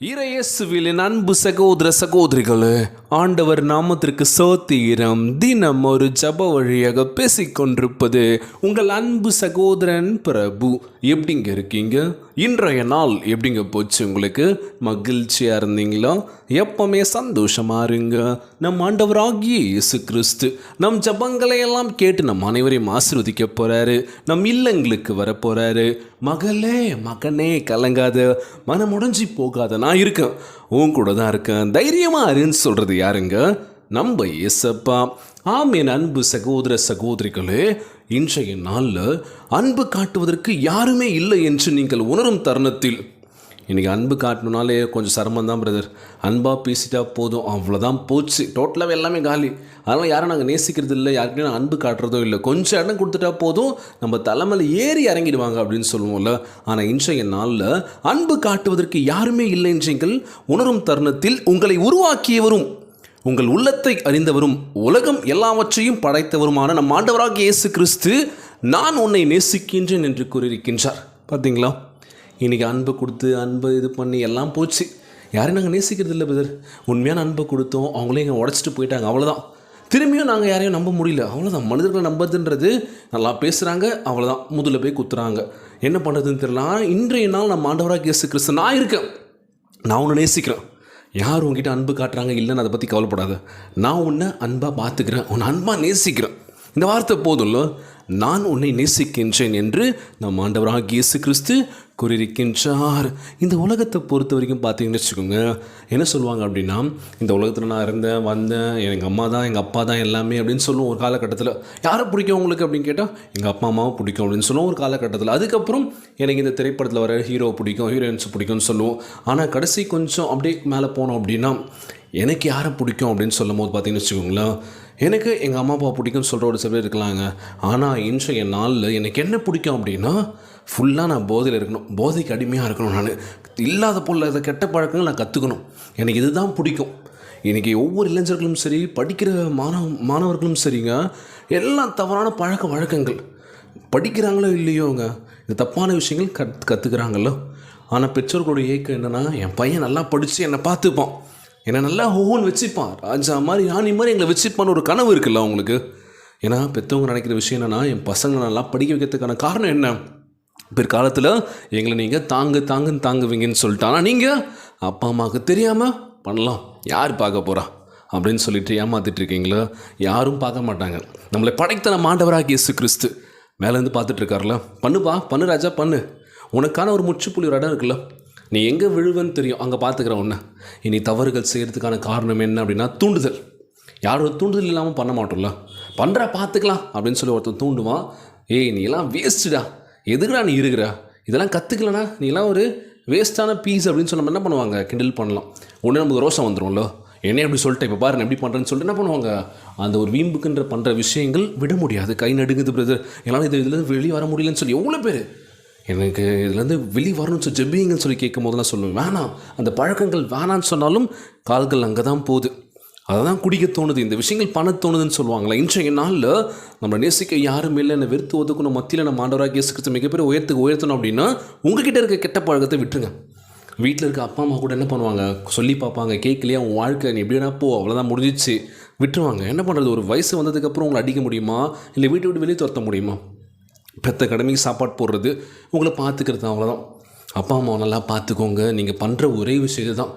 இறையேசுவிலின் அன்பு சகோதர சகோதரிகளே ஆண்டவர் நாமத்திற்கு சோத்திரம் தினம் ஒரு ஜப வழியாக பேசிக்கொண்டிருப்பது உங்கள் அன்பு சகோதரன் பிரபு எப்படிங்க இருக்கீங்க? இன்றைய நாள் எப்படிங்க போச்சு உங்களுக்கு? மகிழ்ச்சியாக இருந்தீங்களா? எப்பவுமே சந்தோஷமா இருங்க. நம் ஆண்டவராகிய இயேசு கிறிஸ்து நம் ஜபங்களை எல்லாம் கேட்டு நம் அனைவரையும் ஆசிர்வதிக்க போகிறாரு நம் இல்லங்களுக்கு வர மகளே மகனே கலங்காத மனம் உடஞ்சி போகாத நான் இருக்கேன். உன் கூட தான் இருக்கேன். தைரியமாக இருன்னு சொல்கிறது யாருங்க? நம்ம இயேசப்பா. ஆம் என் அன்பு சகோதர சகோதரிகளே இன்றைய நாளில் அன்பு காட்டுவதற்கு யாருமே இல்லை என்று நீங்கள் உணரும் தருணத்தில். இன்றைக்கி அன்பு காட்டணுனாலே கொஞ்சம் சிரமம் தான் பிரதர் அன்பாக பேசிட்டா போதும். அவ்வளோதான் போச்சு. டோட்டலாகவே எல்லாமே காலி. அதனால் யாரும் நாங்கள் நேசிக்கிறது இல்லை. யாருக்கையும் அன்பு காட்டுறதும் இல்லை. கொஞ்சம் இடம் கொடுத்துட்டா போதும். நம்ம தலைமையில் ஏறி இறங்கிடுவாங்க அப்படின்னு சொல்லுவோம்ல. ஆனால் இன்றைய நாளில் அன்பு காட்டுவதற்கு யாருமே இல்லை என்றீங்கள் உணரும் தருணத்தில் உங்களை உருவாக்கியவரும் உங்கள் உள்ளத்தை அறிந்தவரும் உலகம் எல்லாவற்றையும் படைத்தவருமான நம் ஆண்டவராக இயேசு கிறிஸ்து நான் உன்னை நேசிக்கின்றேன் என்று கூறியிருக்கின்றார். பார்த்தீங்களா? இன்றைக்கி அன்பை கொடுத்து அன்பை இது பண்ணி எல்லாம் போச்சு. யாரையும் நாங்கள் நேசிக்கிறது இல்லை பிரதர் உண்மையான அன்பை கொடுத்தோம் அவங்களே எங்கள் உடச்சிட்டு போயிட்டாங்க அவ்வளோதான் திரும்பியும் நாங்கள் யாரையும் நம்ப முடியல. அவ்வளோதான் மனிதர்களை நம்பதுன்றது நல்லா பேசுகிறாங்க அவ்வளோதான் முதல்ல போய் குத்துறாங்க. என்ன பண்ணுறதுன்னு தெரியல. இன்றைய நாள் நம்ம ஆண்டவராக இயேசு கிறிஸ்து நான் இருக்கேன். நான் ஒன்று நேசிக்கிறேன். யார் உங்ககிட்ட அன்பு காட்டுறாங்க இல்லைன்னு அதை பற்றி கவலைப்படாத. நான் உன்னை அன்பாக பார்த்துக்கிறேன் உன்னை அன்பாக நேசிக்கிறேன். இந்த வார்த்தை போதும்ல? நான் உன்னை நேசிக்கின்றேன் என்று நம் ஆண்டவராக இயேசு கிறிஸ்து கூறியிருக்கின்றார். இந்த உலகத்தை பொறுத்த வரைக்கும் பார்த்தீங்கன்னு வச்சுக்கோங்க என்ன சொல்லுவாங்க அப்படின்னா இந்த உலகத்தில் நான் இருந்தேன் வந்தேன் எங்கள் அம்மா தான் எங்கள் அப்பா தான் எல்லாமே அப்படின்னு சொல்லுவோம் ஒரு காலகட்டத்தில் யாரை பிடிக்கும் உங்களுக்கு அப்படின்னு கேட்டால் எங்கள் அப்பா அம்மாவை பிடிக்கும் அப்படின்னு சொல்லுவோம் ஒரு காலகட்டத்தில். அதுக்கப்புறம் எனக்கு இந்த திரைப்படத்தில் வர ஹீரோ பிடிக்கும் ஹீரோயின்ஸ் பிடிக்கும்னு சொல்லுவோம். ஆனால் கடைசி கொஞ்சம் அப்படியே மேலே போனோம் அப்படின்னா எனக்கு யாரை பிடிக்கும் அப்படின்னு சொல்லும் போது பார்த்தீங்கன்னு வச்சுக்கோங்களேன் எனக்கு எங்கள் அம்மா அப்பா பிடிக்கும்னு சொல்கிற ஒரு சில பேர் இருக்கலாங்க ஆனால் இன்றைய நாளில் எனக்கு என்ன பிடிக்கும் அப்படின்னா ஃபுல்லாக நான் போதையில் இருக்கணும். போதைக்கு அடிமையாக இருக்கணும் நான். இல்லாத பொருள் அதை கெட்ட பழக்கங்கள் நான் கற்றுக்கணும் எனக்கு இதுதான் பிடிக்கும். இன்றைக்கி ஒவ்வொரு இளைஞர்களும் சரி படிக்கிற மாணவ மாணவர்களும் சரிங்க எல்லாம் தவறான பழக்க வழக்கங்கள். படிக்கிறாங்களோ இல்லையோங்க இந்த தப்பான விஷயங்கள் கத் கற்றுக்குறாங்களோ ஆனால் பெற்றோர்களுடைய ஏக்கம் என்னென்னா என் பையன் நல்லா படித்து என்னை பார்த்துப்பான். என்னை நல்லா ஹோன்னு வச்சுப்பான். ராஜா மாதிரி ராணி மாதிரி எங்களை வச்சுப்பான்னு ஒரு கனவு இருக்குல்ல அவங்களுக்கு ஏன்னா பெற்றவங்க நினைக்கிற விஷயம் என்னென்னா என் பசங்களை நல்லா படிக்க வைக்கிறதுக்கான காரணம் என்ன? பிற்காலத்தில் எங்களை நீங்கள் தாங்கு தாங்குன்னு தாங்குவீங்கன்னு சொல்லிட்டு. ஆனால் நீங்கள் அப்பா அம்மாவுக்கு தெரியாமல் பண்ணலாம். யார் பார்க்க போகிறா அப்படின்னு சொல்லிட்டு ஏமாத்திட்டு இருக்கீங்களா? யாரும் பார்க்க மாட்டாங்க. நம்மளை படைத்தன மாண்டவராக இயேசு கிறிஸ்து மேலேருந்து பார்த்துட்டு பண்ணுப்பா பண்ணு ராஜா பண்ணு. உனக்கான ஒரு முற்றுப்புள்ளி ஒரு இடம் இருக்குல்ல. நீ எங்கே விழுவன்னு தெரியும். அங்கே பார்த்துக்கிற உன்னை. இனி தவறுகள் செய்கிறதுக்கான காரணம் என்ன அப்படின்னா தூண்டுதல். யாரும் தூண்டுதல் இல்லாமல் பண்ண மாட்டோம்ல. பண்ணுறா பார்த்துக்கலாம் அப்படின்னு சொல்லி ஒருத்தன் தூண்டுவான். ஏய் நீ எல்லாம் வேஸ்ட்டுடா எதுக்குடா நீ இருக்கிற இதெல்லாம் கற்றுக்கலனா நீ எல்லாம் ஒரு வேஸ்ட்டான பீஸ் அப்படின்னு சொல்லி நம்ம என்ன பண்ணுவாங்க? கிண்டில் பண்ணலாம். உடனே நமக்கு ரோசம் வந்துடும்ல என்ன எப்படி சொல்லிட்டேன் இப்போ பாரு எப்படி பண்ணுறேன்னு சொல்லிட்டு என்ன பண்ணுவாங்க? அந்த ஒரு வீம்புக்குன்ற பண்ணுற விஷயங்கள் விட முடியாது. கை நடுங்குது பிரதர் என்னால் இது இதில் வெளியே வர முடியலன்னு சொல்லி எவ்வளோ பேர் எனக்கு இதுலேருந்து வெளியே வரணும்னு சொல்லி ஜெபிங்கன்னு சொல்லி கேட்கும் போது நான் சொல்லுவேன். வேணாம். அந்த பழக்கங்கள் வேணான்னு சொன்னாலும் கால்கள் அங்கே தான் போகுது. அதை தான் குடிக்க தோணுது. இந்த விஷயங்கள் பண்ண தோணுதுன்னு சொல்லுவாங்களே இன்றைய நாளில் நம்ம நேசிக்க யாரும் இல்லை. என்னை வெறுத்து ஒதுக்கணும். மத்தியில் நம்ம ஆண்டவராக இயேசு மிகப்பெரிய உயரத்துக்கு உயர்த்தணும் அப்படின்னா உங்ககிட்ட இருக்க கெட்ட பழக்கத்தை விட்டுருங்க. வீட்டில் இருக்க அப்பா அம்மா கூட என்ன பண்ணுவாங்க? சொல்லி பார்ப்பாங்க. கேட்கலையா? உன் வாழ்க்கை நீ எப்படி வேணா போ? அவ்வளோதான் முடிஞ்சிச்சு. விட்டுருவாங்க. என்ன பண்ணுறது ஒரு வயசு வந்ததுக்கப்புறம் உங்களை அடிக்க முடியுமா? இல்லை வீட்டை விட்டு வெளியே துரத்த முடியுமா? பெற்ற கடமைக்கு சாப்பாடு போடுறது உங்களை பார்த்துக்கிறது அவ்வளோதான் அப்பா அம்மா நல்லா பார்த்துக்கோங்க. நீங்கள் பண்ணுற ஒரே விஷயம் தான்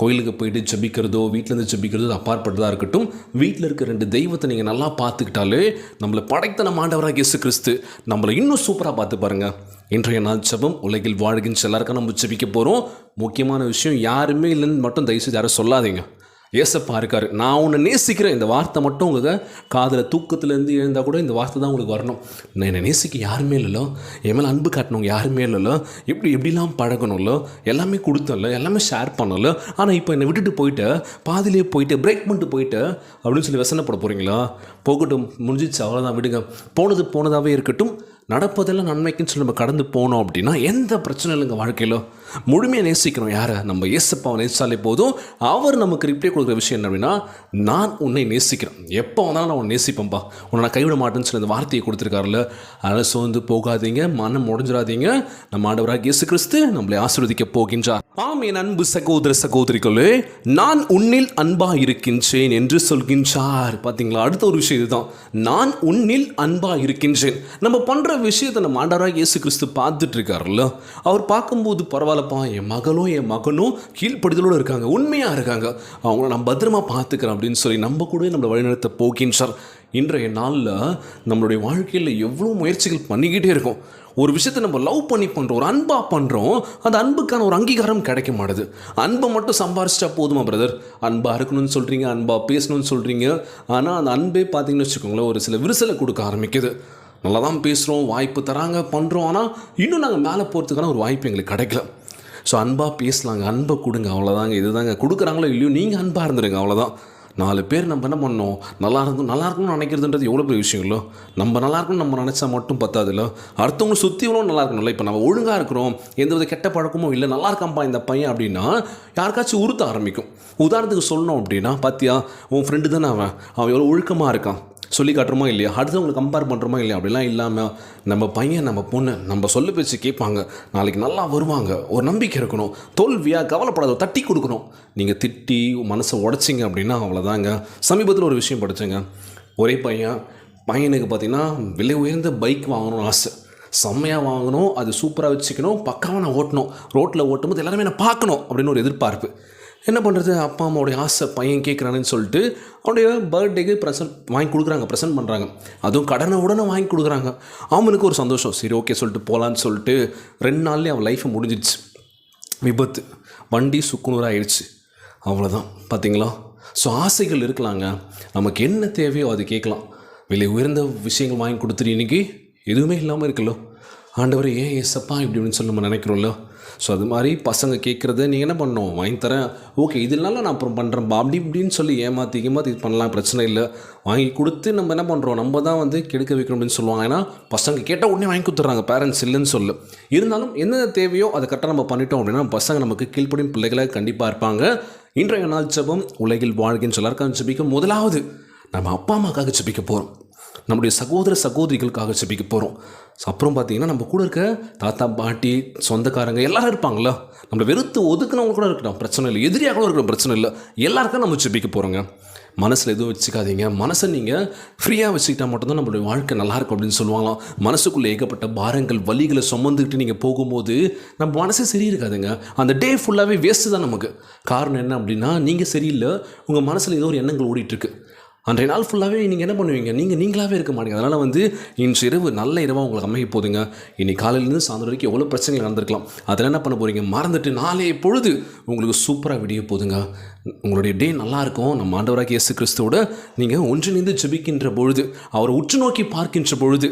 கோயிலுக்கு போயிட்டு ஜபிக்கிறதோ வீட்டிலேருந்து ஜபிக்கிறதோ அப்பாற்பட்டதாக இருக்கட்டும் வீட்டில் இருக்க ரெண்டு தெய்வத்தை நீங்கள் நல்லா பார்த்துக்கிட்டாலே நம்மளை படைத்த நம்ம ஆண்டவராக இயேசு கிறிஸ்து நம்மளை இன்னும் சூப்பராக பார்த்து பாருங்க. இன்றைய நாள் ஜபம் உலகில் வாழ்கின்ற எல்லாருக்கும் நம்ம ஜபிக்க போகிறோம் முக்கியமான விஷயம் யாருமே இல்லைன்னு மட்டும் தயவுசெய்து யாரும் சொல்லாதீங்க. ஏசப்பா இருக்கார் நான் உன்னை நேசிக்கிறேன். இந்த வார்த்தை மட்டும் உங்களுக்கு காதில் தூக்கத்துலேருந்து எழுந்தால் கூட இந்த வார்த்தை தான் உங்களுக்கு வரணும். நான் என்னை நேசிக்க யாருமே இல்லைல்ல என் மேலே அன்பு காட்டினவங்க யாருமே இல்லைல்ல எப்படி எப்படிலாம் பழகணும்ல? எல்லாமே கொடுத்தல எல்லாமே ஷேர் பண்ணல ஆனால் இப்போ என்னை விட்டுட்டு போயிட்டு பாதியிலே போயிட்டு பிரேக் பண்ணிட்டு போயிட்டு அப்படின்னு சொல்லி வசனப்பட போகிறீங்களா போகட்டும் முடிஞ்சிச்சு அவ்வளோதான் விடுங்க. போனது போனதாகவே இருக்கட்டும். நடப்பதெல்லாம் நன்மைக்குன்னு சொல்லி நம்ம கடந்து போனோம் அப்படின்னா எந்த பிரச்சனை இல்லைங்க வாழ்க்கையில். முழுமையாக நேசிக்கிறோம் யாரை? நம்ம ஏசப்பாவை நேசித்தாலே போதும். அவர் நமக்கு ரிப்ளை கொடுக்குற விஷயம் என்ன அப்படின்னா நான் உன்னை நேசிக்கிறேன். எப்போ வந்தாலும் நான் உன்னை நேசிப்பேன்ப்பா உன்னை நான் கைவிட மாட்டேன்னு சொல்லி அந்த வார்த்தையை கொடுத்துருக்காருல்ல. அதனால் சோர்ந்து போகாதீங்க. மனம் உடஞ்சிடாதீங்க நம்ம ஆண்டவராக இயேசு கிறிஸ்து நம்மளை ஆசீர்வதிக்க போகின்றார். ஆம் என் அன்பு சகோதர சகோதரிகளே நான் உன்னில் அன்பாக இருக்கின்றேன் என்று சொல்கின்றார். பார்த்தீங்களா அடுத்த ஒரு விஷயம் இதுதான். நான் உன்னில் அன்பாக இருக்கின்றேன். நம்ம பண்ணுற விஷயத்தை நம்ம ஆண்டவராக இயேசு கிறிஸ்து பார்த்துட்டு இருக்காருல்ல அவர் பார்க்கும்போது பரவாயில்லப்பா என் மகளோ என் மகனோ கீழ்ப்படுதலோடு இருக்காங்க உண்மையா இருக்காங்க. அவங்கள நான் பத்திரமா பார்த்துக்கிறேன் அப்படின்னு சொல்லி நம்ம கூட நம்மளை வழிநடத்த போகின்றார். இன்றைய நாளில் நம்மளுடைய வாழ்க்கையில் எவ்வளோ முயற்சிகள் பண்ணிக்கிட்டே இருக்கும். ஒரு விஷயத்தை நம்ம லவ் பண்ணி பண்ணுறோம் ஒரு அன்பாக பண்ணுறோம் அந்த அன்புக்கான ஒரு அங்கீகாரம் கிடைக்க மாட்டுது. அன்பை மட்டும் சம்பாரிச்சிட்டா போதுமா பிரதர் அன்பாக இருக்கணும்னு சொல்கிறீங்க அன்பாக பேசணும்னு சொல்கிறீங்க ஆனால் அந்த அன்பே பார்த்தீங்கன்னு வச்சுக்கோங்களேன் ஒரு சில விரிசலை கொடுக்க ஆரம்பிக்குது. நல்லா தான் பேசுகிறோம் வாய்ப்பு தராங்க பண்ணுறோம் ஆனால் இன்னும் நாங்கள் மேலே போகிறதுக்கான ஒரு வாய்ப்பு எங்களுக்கு கிடைக்கல. ஸோ அன்பாக பேசலாங்க அன்பை கொடுங்க அவ்வளோதாங்க இதுதாங்க. கொடுக்குறாங்களோ இல்லையோ நீங்கள் அன்பாக இருந்துருங்க அவ்வளோதான் நாலு பேர் நம்ம என்ன பண்ணோம் நல்லா இருந்தோம் நல்லா இருக்கணும்னு நினைக்கிறதுன்றது எவ்வளோ பெரிய விஷயம் இல்லை நம்ம நல்லா இருக்கணும்னு நம்ம நினச்சா மட்டும் பத்தாதுல்ல அடுத்தவங்க சுற்றி எவ்வளோ நல்லா இருக்கணும்ல இப்போ நம்ம ஒழுங்காக இருக்கிறோம் எந்த வித கெட்ட பழக்கமும் இல்லை நல்லா இருக்கான்ப்பா இந்த பையன் அப்படின்னா யாருக்காச்சும் உறுத்த ஆரம்பிக்கும். உதாரணத்துக்கு சொல்லணும் அப்படின்னா பார்த்தியா உன் ஃப்ரெண்டு தானே அவன். அவன் எவ்வளோ ஒழுக்கமாக இருக்கான். சொல்லி காட்டுறோமா இல்லையா? அடுத்தவங்களை கம்பேர் பண்ணுறோமா இல்லையா? அப்படிலாம் இல்லாமல் நம்ம பையன் நம்ம பொண்ணு நம்ம சொல்ல பேச்சு கேட்பாங்க. நாளைக்கு நல்லா வருவாங்க. ஒரு நம்பிக்கை இருக்கணும். தோல்வியாக கவலைப்படாத தட்டி கொடுக்கணும். நீங்கள் திட்டி மனசை உடச்சிங்க அப்படின்னா அவ்வளோதாங்க சமீபத்தில் ஒரு விஷயம் படித்தேங்க ஒரே பையன் பையனுக்கு பார்த்தீங்கன்னா விலை உயர்ந்த பைக் வாங்கணும்னு ஆசை. செம்மையாக வாங்கணும் அது சூப்பராக வச்சுக்கணும் பக்காவாக நான் ஓட்டணும். ரோட்டில் ஓட்டும்போது எல்லாருமே நான் பார்க்கணும் அப்படின்னு ஒரு எதிர்பார்ப்பு. என்ன பண்ணுறது அப்பா அம்மாவுடைய ஆசை பையன் கேட்குறானேன்னு சொல்லிட்டு அவனுடைய பர்த்டேக்கு ப்ரெசன்ட் வாங்கி கொடுக்குறாங்க ப்ரெசென்ட் பண்ணுறாங்க அதுவும் கடனை உடனே வாங்கி கொடுக்குறாங்க. அவனுக்கு ஒரு சந்தோஷம். சரி ஓகே சொல்லிட்டு போகலான்னு சொல்லிட்டு ரெண்டு நாள்லேயே அவன் லைஃப்பை முடிஞ்சிடுச்சு. விபத்து. வண்டி சுக்குநூறாயிடுச்சு. அவ்வளோதான் பார்த்தீங்களா ஸோ ஆசைகள் இருக்கலாங்க. நமக்கு என்ன தேவையோ அது கேட்கலாம். விலை உயர்ந்த விஷயங்கள் வாங்கி கொடுத்துட்டு இன்றைக்கி எதுவுமே இல்லாமல் இருக்குல்ல ஆண்டவர் ஏன் ஏசப்பா இப்படி இப்படின்னு சொல்லி நம்ம நினைக்கிறோம்ல? ஸோ அது மாதிரி பசங்க கேட்குறத நீங்கள் என்ன பண்ணணும்? வாங்கி தரேன். ஓகே இதனால நான் அப்புறம் பண்ணுறேன்ப்பா அப்படி இப்படின்னு சொல்லி ஏமாற்றி ஏமாற்றி இது பண்ணலாம் பிரச்சனை இல்லை. வாங்கி கொடுத்து நம்ம என்ன பண்ணுறோம் நம்ம தான் வந்து கெடுக்க வைக்கணும் அப்படின்னு சொல்லுவாங்க. ஏன்னா பசங்க கேட்டால் உடனே வாங்கி கொடுத்துட்றாங்க. பேரண்ட்ஸ் இல்லைன்னு சொல்லு. இருந்தாலும் என்ன தேவையோ அதை கரெக்டாக நம்ம பண்ணிட்டோம் அப்படின்னா பசங்க நமக்கு கீழ்ப்படியும் பிள்ளைகளாக கண்டிப்பாக இருப்பாங்க. இன்றைய நாள் ஜபம் உலகில் வாழ்கின்ற எல்லாருக்காக ஜெபிக்க முதலாவது நம்ம அப்பா அம்மாக்காக ஜெபிக்க போகிறோம் நம்முடைய சகோதர சகோதரிகளுக்காக செபிக்க போகிறோம் அப்புறம் பார்த்தீங்கன்னா நம்ம கூட இருக்க தாத்தா பாட்டி சொந்தக்காரங்க எல்லாரும் இருப்பாங்களா நம்மளை வெறுத்து ஒதுக்குனவங்க கூட இருக்கணும் பிரச்சனை இல்லை. எதிரியாக கூட இருக்கணும் பிரச்சனை இல்லை. எல்லாருக்கும் நம்ம செபிக்க போகிறோங்க மனசில் எதுவும் வச்சுக்காதீங்க. மனசை நீங்கள் ஃப்ரீயாக வச்சுக்கிட்டா மட்டும்தான் நம்மளுடைய வாழ்க்கை நல்லா இருக்கும் அப்படின்னு சொல்லுவாங்களாம். மனசுக்குள்ளே ஏகப்பட்ட பாரங்கள் வலிகளை சுமந்துக்கிட்டு நீங்கள் போகும்போது நம்ம மனசே சரி இருக்காதுங்க அந்த டே ஃபுல்லாகவே வேஸ்ட்டு தான் நமக்கு. காரணம் என்ன அப்படின்னா நீங்கள் சரியில்லை. உங்கள் மனசில் ஏதோ ஒரு எண்ணங்கள் ஓடிட்டுருக்கு அன்றைய நாள் ஃபுல்லாகவே நீங்கள் என்ன பண்ணுவீங்க? நீங்கள் நீங்களாகவே இருக்க மாட்டீங்க. அதனால் வந்து இன்று இரவு நல்ல இரவாக உங்களுக்கு அமைய போதுங்க. இன்னைக்கு காலையிலேருந்து சாயந்தரம் வரைக்கும் எவ்வளோ பிரச்சனைகள் நடந்திருக்கலாம். அதில் என்ன பண்ண போகிறீங்க மறந்துட்டு நாளே பொழுது உங்களுக்கு சூப்பராக விடிய போதுங்க. உங்களுடைய டே நல்லா இருக்கும். நம்ம ஆண்டவராக இயேசு கிறிஸ்துவோட நீங்கள் ஒன்றிணைந்து ஜெபிக்கின்ற பொழுது அவரை உற்று நோக்கி பார்க்கின்ற பொழுது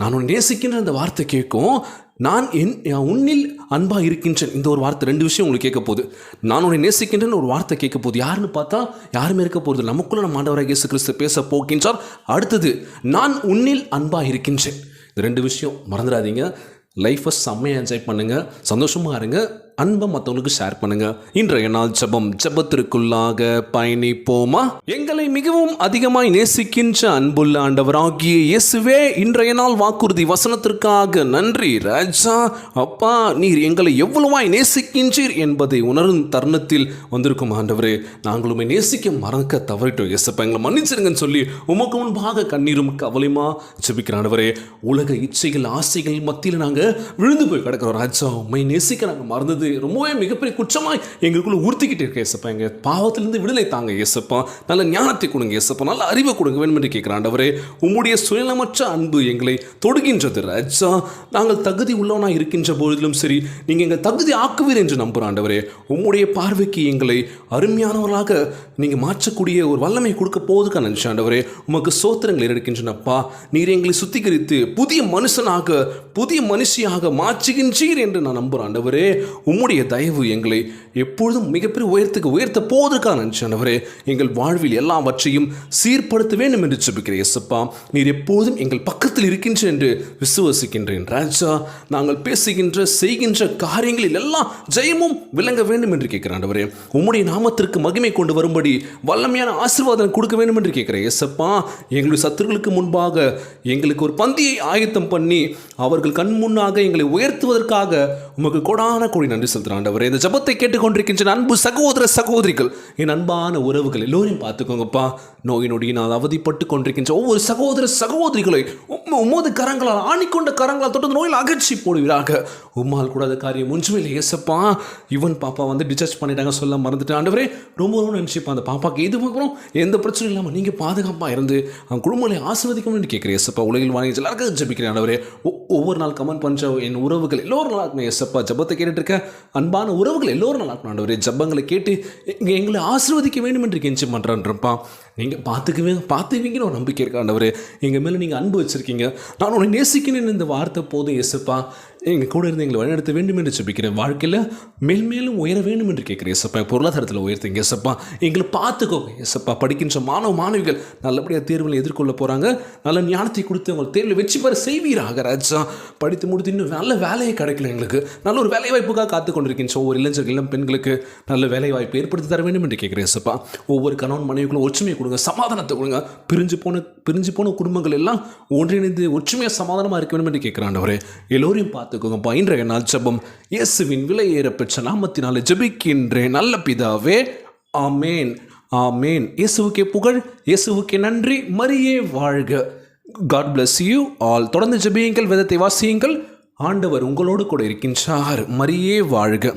நான் உன்னை நேசிக்கின்ற அந்த வார்த்தை கேட்கும். நான் என் உன்னில் அன்பாக இருக்கின்றேன். இந்த ஒரு வார்த்தை ரெண்டு விஷயம் உங்களுக்கு கேட்க போகுது. நான் உன்னை நேசிக்கின்றேன்னு ஒரு வார்த்தை கேட்க போகுது. யாருன்னு பார்த்தா யாருமே இருக்க போகிறது நமக்குள்ள நம்ம ஆண்டவராக இயேசு கிறிஸ்து பேச போகின்றார். அடுத்தது நான் உன்னில் அன்பாக இருக்கின்றேன். இந்த ரெண்டு விஷயம் மறந்துடாதீங்க. லைஃப்பை செம்மையாக என்ஜாய் பண்ணுங்கள் சந்தோஷமாக இருங்க. அன்பை மற்றவங்களுக்கு ஷேர் பண்ணுங்க. இன்றைய நாள் ஜெபம் ஜெபத்திற்குள்ளாக பயணிப்போமா? எங்களை மிகவும் அதிகமாய் நேசிக்கின்ற அன்புள்ள ஆண்டவராகிய இயேசுவே இன்றைய நாள் வாக்குறுதி வசனத்திற்காக நன்றி. ராஜா அப்பா நீர் எங்களை எவ்வளவாய் நேசிக்கின்றீர் என்பதை உணரும் தருணத்தில் வந்திருக்கும் ஆண்டவரே நாங்களுமே நேசிக்க மறக்க தவறிட்டோம். இயேசப்பா எங்களை மன்னிச்சிருங்கன்னு சொல்லி உமக்கு முன்பாக கண்ணீரும் கவலையுமா ஜெபிக்கிற ஆண்டவரே உலக இச்சைகள் ஆசைகள் மத்தியில் நாங்கள் விழுந்து போய் கிடக்கிறோம். ராஜா உண்மை நேசிக்க நாங்கள் மறந்தது ரொம்பவே மிகப்பெரிய குற்றமாக எங்களுக்குள்ள உறுத்திக்கிட்டு இருக்க ஏசப்பா எங்கள் பாவத்திலேருந்து விடுதலை தாங்க ஏசப்பா நல்ல ஞானத்தை கொடுங்க ஏசப்பா நல்ல அறிவை கொடுங்க வேண்டும் என்று கேட்குற உம்முடைய சுயநலமற்ற அன்பு எங்களை தொடுகின்றது ராஜா. நாங்கள் தகுதி உள்ளவனாக இருக்கின்ற போதிலும் சரி நீங்கள் எங்கள் தகுதி ஆக்குவீர் என்று நம்புகிறாண்டவரே உம்முடைய பார்வைக்கு எங்களை அருமையானவர்களாக நீங்கள் மாற்றக்கூடிய ஒரு வல்லமை கொடுக்க போதுக்கா நினச்சாண்டவரே உமக்கு சோத்திரங்கள் எடுக்கின்றனப்பா நீர் எங்களை சுத்திகரித்து புதிய மனுஷனாக புதிய மனுஷியாக மாற்றுகின்றீர் என்று நான் நம்புகிறாண்டவரே உம் உம்முடைய தயவு எங்களை எப்பொழுதும் மிகப்பெரிய உயரத்துக்கு உயர்த்த போவதற்காக நன்றி எங்கள் வாழ்வில் எல்லாவற்றையும் சீர்படுத்த வேண்டும் என்று ஜெபிக்கிறேன் எஸ்அப்பா நீர் எப்போதும் எங்கள் பக்கத்தில் இருக்கின்ற என்று விசுவசிக்கின்றேன். ராஜா நாங்கள் பேசுகின்ற செய்கின்ற காரியங்களில் எல்லாம் ஜெயமும் விளங்க வேண்டும் என்று கேட்கிறேன் ஆண்டவரே. உம்முடைய நாமத்திற்கு மகிமை கொண்டு வரும்படி வல்லமையான ஆசீர்வாதம் கொடுக்க வேண்டும் என்று கேட்கிறேன் எஸ்அப்பா எங்களுடைய சத்துருக்களுக்கு முன்பாக எங்களுக்கு ஒரு பந்தியை ஆயத்தம் பண்ணி அவர்கள் கண் முன்னாக எங்களை உயர்த்துவதற்காக உமக்கு கொடான கோடி நன்றி செலுத்துகிறேன் ஆண்டவரே. இந்த ஜபத்தை கேட்டுக்கொண்டிருக்கின்ற அன்பு சகோதர சகோதரிகள் என் அன்பான உறவுகள் எல்லோரையும் பார்த்துக்கோங்கப்பா. நோயினுடைய நான் அவதிப்பட்டு கொண்டிருக்கின்ற ஒவ்வொரு சகோதர சகோதரிகளை உமது கரங்களால் ஆணிக்கொண்ட கரங்களால் தொட்டது நோயில் அகற்றி போடுவீராக உம்மால் கூடாத காரியம் ஒன்றுமே இல்லை ஏசப்பா இவன் பாப்பா வந்து டிஸ்சார்ஜ் பண்ணிட்டாங்க சொல்ல மறந்துட்டேன். ஆண்டவரே ரொம்ப ரொம்ப நினச்சிப்பா அந்த பாப்பாக்கு எது பார்க்குறோம்? எந்த பிரச்சனையும் இல்லாமல் நீங்கள் பாதுகாப்பாக இருந்து அவன் குடும்பங்களை ஆசிர்வதிக்கணும்னு கேட்குறேன் ஏசப்பா உலகில் வாங்கி எல்லாருக்கும் ஜபிக்கிறேன் ஆண்டவரே. ஒ- ஒவ்வொரு நாள் கமெண்ட் பண்ணுற என் உறவுகள் எல்லோரும் நல்லா இருக்கணும் ஏசப்பா ஜபத்தை கேட்டுட்டு இருக்க அன்பான உறவுகள் எல்லோரும் நல்லா இருக்கணும் ஆண்டவரே. ஜபங்களை கேட்டு எங்களை ஆசிர்வதிக்க வேண்டும் என்று கெஞ்சி பண்ணுறேன்றப்பா நீங்கள் பார்த்துக்குவே பார்த்துவீங்கன்னு ஒரு நம்பிக்கை இருக்காண்டவர் எங்கள் மேலே நீங்கள் அன்பு வச்சுருக்கீங்க. நான் உன்னை நேசிக்கணும்னு இந்த வார்த்தை போதும் ஏசப்பா. எங்கள் கூட இருந்து எங்களை வழிநடத்த வேண்டும் என்று ஜெபிக்கிறேன் வாழ்க்கையில் மேல்மேலும் உயர வேண்டும் என்று கேட்குறேன் ஏசப்பா பொருளாதாரத்தில் உயர்த்துங்க ஏசப்பா எங்களை பார்த்துக்கோங்க ஏசப்பா படிக்கின்ற மாணவ மாணவிகள் நல்லபடியாக தேர்வுகளை எதிர்கொள்ள போகிறாங்க நல்ல ஞானத்தை கொடுத்து அவங்க தேர்வில் வெற்றி பெற செய்வீராக ராஜா. படித்து முடித்து இன்னும் நல்ல வேலையை கிடைக்கல எங்களுக்கு. நல்ல ஒரு வேலை வாய்ப்புக்காக காத்து கொண்டிருக்கின்ற ஒவ்வொரு இளைஞர்கள் இளம் பெண்களுக்கு நல்ல வேலை வாய்ப்பு ஏற்படுத்தி தர வேண்டும் என்று கேட்குறேன் ஏசப்பா ஒவ்வொரு கணவன் மனைவிக்குள்ள ஒற்றுமையை கொடுங்க சமாதானத்தை கொடுங்க. பிரிஞ்சு போன பிரிஞ்சு போன குடும்பங்கள் எல்லாம் ஒன்றிணைந்து ஒற்றுமையாக சமாதானமாக இருக்க வேண்டும் என்று கேட்குறான் எல்லோரையும் எல்லோரையும் பார்த்துக்கோங்கப்பா இன்றைய நாள் ஜபம் இயேசுவின் விலை பெற்ற நாமத்தினால ஜெபிக்கின்றேன். நல்ல பிதாவே ஆமேன் ஆமேன். இயேசுவுக்கே புகழ் இயேசுவுக்கே நன்றி. மரியே வாழ்க. காட் பிளஸ் யூ ஆல் தொடர்ந்து ஜெபியுங்கள் விதத்தை வாசியுங்கள். ஆண்டவர் உங்களோடு கூட இருக்கின்றார். மரியே வாழ்க.